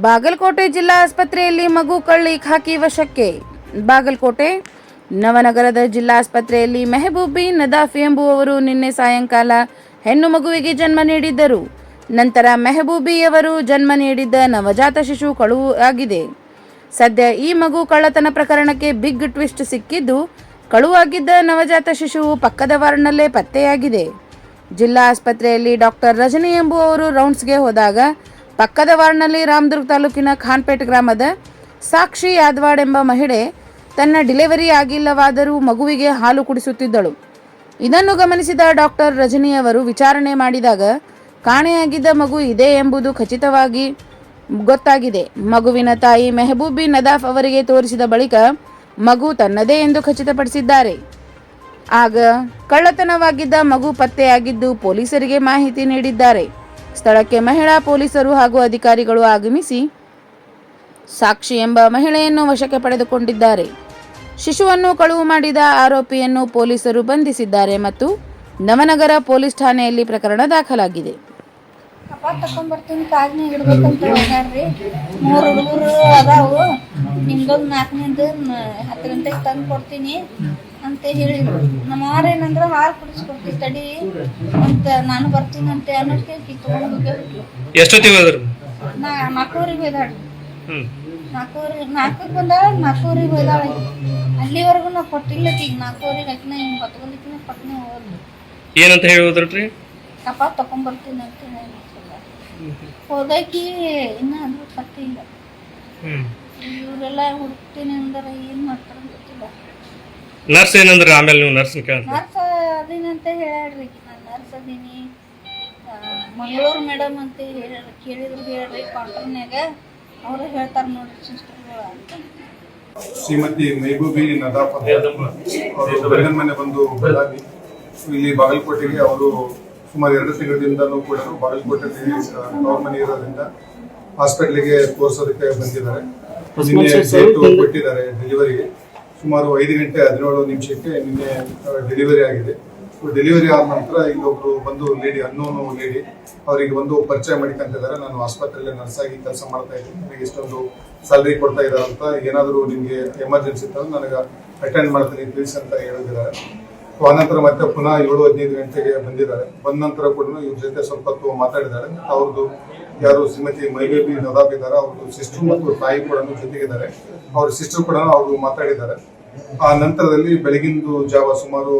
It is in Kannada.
ಬಾಗಲಕೋಟೆ ಜಿಲ್ಲಾ ಆಸ್ಪತ್ರೆಯಲ್ಲಿ ಮಗು ಕಳ್ಳಿ ಖಾಕಿ ವಶಕ್ಕೆ. ಬಾಗಲಕೋಟೆ, ನವನಗರದ ಜಿಲ್ಲಾ ಆಸ್ಪತ್ರೆಯಲ್ಲಿ ಮೆಹಬೂಬಿ ನದಾಫ್ ಎಂಬುವವರು ನಿನ್ನೆ ಸಾಯಂಕಾಲ ಹೆಣ್ಣು ಮಗುವಿಗೆ ಜನ್ಮ ನೀಡಿದ್ದರು. ನಂತರ ಮೆಹಬೂಬಿಯವರು ಜನ್ಮ ನೀಡಿದ್ದ ನವಜಾತ ಶಿಶು ಕಳುವು ಆಗಿದೆ. ಸದ್ಯ ಈ ಮಗು ಕಳ್ಳತನ ಪ್ರಕರಣಕ್ಕೆ ಬಿಗ್ ಟ್ವಿಸ್ಟ್ ಸಿಕ್ಕಿದ್ದು, ಕಳುವಾಗಿದ್ದ ನವಜಾತ ಶಿಶುವು ಪಕ್ಕದ ವಾರ್ಡ್ನಲ್ಲೇ ಪತ್ತೆಯಾಗಿದೆ. ಜಿಲ್ಲಾ ಆಸ್ಪತ್ರೆಯಲ್ಲಿ ಡಾಕ್ಟರ್ ರಜನಿ ಎಂಬುವವರು ರೌಂಡ್ಸ್ಗೆ ಹೋದಾಗ ಪಕ್ಕದ ವಾರ್ಡ್ನಲ್ಲಿ ರಾಮದುರ್ಗ ತಾಲೂಕಿನ ಖಾನ್ಪೇಟ್ ಗ್ರಾಮದ ಸಾಕ್ಷಿ ಯಾದವಾಡ್ ಎಂಬ ಮಹಿಳೆ ತನ್ನ ಡಿಲಿವರಿ ಆಗಿಲ್ಲವಾದರೂ ಮಗುವಿಗೆ ಹಾಲು ಕುಡಿಸುತ್ತಿದ್ದಳು. ಇದನ್ನು ಗಮನಿಸಿದ ಡಾಕ್ಟರ್ ರಜನಿ ಅವರು ವಿಚಾರಣೆ ಮಾಡಿದಾಗ, ಕಾಣೆಯಾಗಿದ್ದ ಮಗು ಇದೆ ಎಂಬುದು ಖಚಿತವಾಗಿ ಗೊತ್ತಾಗಿದೆ. ಮಗುವಿನ ತಾಯಿ ಮೆಹಬೂಬಿ ನದಾಫ್ ಅವರಿಗೆ ತೋರಿಸಿದ ಬಳಿಕ ಮಗು ತನ್ನದೇ ಎಂದು ಖಚಿತಪಡಿಸಿದ್ದಾರೆ. ಆಗ ಕಳ್ಳತನವಾಗಿದ್ದ ಮಗು ಪತ್ತೆಯಾಗಿದ್ದು ಪೊಲೀಸರಿಗೆ ಮಾಹಿತಿ ನೀಡಿದ್ದಾರೆ. ಸ್ಥಳಕ್ಕೆ ಮಹಿಳಾ ಪೊಲೀಸರು ಹಾಗೂ ಅಧಿಕಾರಿಗಳು ಆಗಮಿಸಿ ಸಾಕ್ಷಿ ಎಂಬ ಮಹಿಳೆಯನ್ನು ವಶಕ್ಕೆ ಪಡೆದುಕೊಂಡಿದ್ದಾರೆ. ಶಿಶುವನ್ನು ಕಳುವು ಮಾಡಿದ ಆರೋಪಿಯನ್ನು ಪೊಲೀಸರು ಬಂಧಿಸಿದ್ದಾರೆ ಮತ್ತು ನವನಗರ ಪೊಲೀಸ್ ಠಾಣೆಯಲ್ಲಿ ಪ್ರಕರಣ ದಾಖಲಾಗಿದೆ. ಮೂರು ಹುಡುಗರು ಅದಾವು. ನಿಮ್ದೊಂದು ನಾಲ್ಕನೇದು ಹತ್ತು ಗಂಟೆಗೆ ತಂದು ಕೊಡ್ತೀನಿ. ಅಂತ ಹೇಳಿದ್ರು ನಮ್ಮ ಅವ್ರ ಏನಂದ್ರೆ ಹಾಲು ಕುಡಿಸ್ಕೊಡ್ತೀವಿ ತಡಿ ಅಂತ ನಾನು ಬರ್ತೀನಿ ಅಂತ ಅನ್ನೋದಕ್ಕೆ ಆಕಿ ತೊಗೊಂಡು ಎಷ್ಟೊತ್ತಿಗೆ ಹೋದ್ರು? ನಾ ನಾಲ್ಕೂವರೆಗೆ ನಾಲ್ಕೂವರೆ ನಾಲ್ಕಕ್ಕೆ ಬಂದಾಳ ನಾಲ್ಕೂವರೆಗೆ ಹೋದಾಳ. ಅಲ್ಲಿವರೆಗೂ ನಾವು ಕೊಟ್ಟಿಲ್ಲ ಈಗ ನಾಲ್ಕೂವರೆಗೆ ಹಾಕಿನ ಹಿಂಗೆ ಬತ್ಕೊಂಡಿಕ್ಕಿನ ಪಟ್ನೆ ಹೋದ್ಲು. ಏನಂತ ಹೇಳಿ ಹೋದ್ರಿ ಕಪ್ಪ ತಕೊಂಡ್ಬರ್ತೀನಿ ಅಂತ ಹೇಳಿ ಹೋದಾಕಿ ಇನ್ನೂ ಅಂದ್ರೆ ಪತ್ತೆ ಇಲ್ಲ. ಹ್ಮ್. ಇವರೆಲ್ಲ ಹುಡುಕ್ತೀನಿ ಅಂದ್ರೆ ಏನು ಮಾಡ್ತಾರ ಗೊತ್ತಿಲ್ಲ. ನರ್ಸ್ ಏನಂದ್ರೆ ಆಮೇಲೆ ನೀವು ನರ್ಸ್ ಕೇಳ ನರ್ಸ್ ಅದೀನಂತ ಹೇಳ್ರಿ ನಾನು ನರ್ಸ್ ಅದೀನಿ. ಮಂಗಳೂರು ಮೇಡಮ್ ಅಂತ ಹೇಳಿ ಕೇಳಿದ್ರು ಹೇಳ್ರಿ ಕೌಂಟರ್ನ್ಯಾಗ ಅವರು ಹೇಳ್ತಾರೆ ನೋಡ್ರಿ ಸಿಸ್ಟರ್ಗಳು ಅಂತ. ಶ್ರೀಮತಿ ಮೆಹಬೂಬಿ ನದಾಫ್ ಅಂತ ಅವರು ಬೆಳಗಿನ ಮನೆ ಬಂದು ಬೆಳಗಾವಿ ಇಲ್ಲಿ ಬಾಗಲಕೋಟೆಗೆ ಅವರು ಸುಮಾರು ಎರಡು ತಿಂಗಳಿಂದಲೂ ಕೂಡ ಬಾಗಲಕೋಟೆಯಲ್ಲಿ ಅವ್ರ ಮನೆ ಇರೋದ್ರಿಂದ ಹಾಸ್ಪಿಟ್ಲಿಗೆ ತೋರಿಸೋದಕ್ಕೆ ಬಂದಿದ್ದಾರೆ. ಕೊಟ್ಟಿದ್ದಾರೆ ಡೆಲಿವರಿಗೆ ಸುಮಾರು ಐದು ಗಂಟೆ, ಹದಿನೇಳು ನಿಮಿಷಕ್ಕೆ ನಿನ್ನೆ ಡೆಲಿವರಿ ಆಗಿದೆ. ಡೆಲಿವರಿ ಆದ ನಂತರ ಇಲ್ಲೊಬ್ರು ಬಂದು ಲೇಡಿ ಅನ್ನೋನು ಲೇಡಿ ಅವರಿಗೆ ಬಂದು ಪರಿಚಯ ಮಾಡಿಕೊಂತಿದ್ದಾರೆ ನಾನು ಆಸ್ಪತ್ರೆಯಲ್ಲಿ ನರ್ಸ್ ಆಗಿ ಕೆಲಸ ಮಾಡ್ತಾ ಇದ್ದೀನಿ. ನನಗೆ ಇಷ್ಟೊಂದು ಸ್ಯಾಲ್ರಿ ಕೊಡ್ತಾ ಇದ್ದಾರೆ ಅಂತ ಏನಾದರೂ ನಿಮಗೆ ಎಮರ್ಜೆನ್ಸಿ ಇತ್ತು ನನಗೆ ಅಟೆಂಡ್ ಮಾಡ್ತೀನಿ ಪ್ಲೀಸ್ ಅಂತ ಹೇಳಿದ್ದಾರೆ. ಆನಂತರ ಮತ್ತೆ ಪುನಃ ಏಳು, ಹದಿನೈದು ಗಂಟೆಗೆ ಬಂದಿದ್ದಾರೆ. ಬಂದ ನಂತರ ಕೂಡ ಇವ್ರ ಜೊತೆ ಸ್ವಲ್ಪ ಹೊತ್ತು ಮಾತಾಡಿದ್ದಾರೆ. ಅವ್ರದ್ದು ಯಾರು ಶ್ರೀಮತಿ ಮೈಬೇಬಿ ನದಾಬ್ ಇದ್ದಾರೆ. ಅವ್ರದ್ದು ಸಿಸ್ಟರ್ ಮತ್ತು ತಾಯಿ ಕೂಡ ಜೊತೆಗಿದ್ದಾರೆ. ಅವ್ರ ಸಿಸ್ಟರ್ ಕೂಡ ಅವರು ಮಾತಾಡಿದ್ದಾರೆ. ಆ ನಂತರದಲ್ಲಿ ಬೆಳಗಿಂದು ಜಾವ ಸುಮಾರು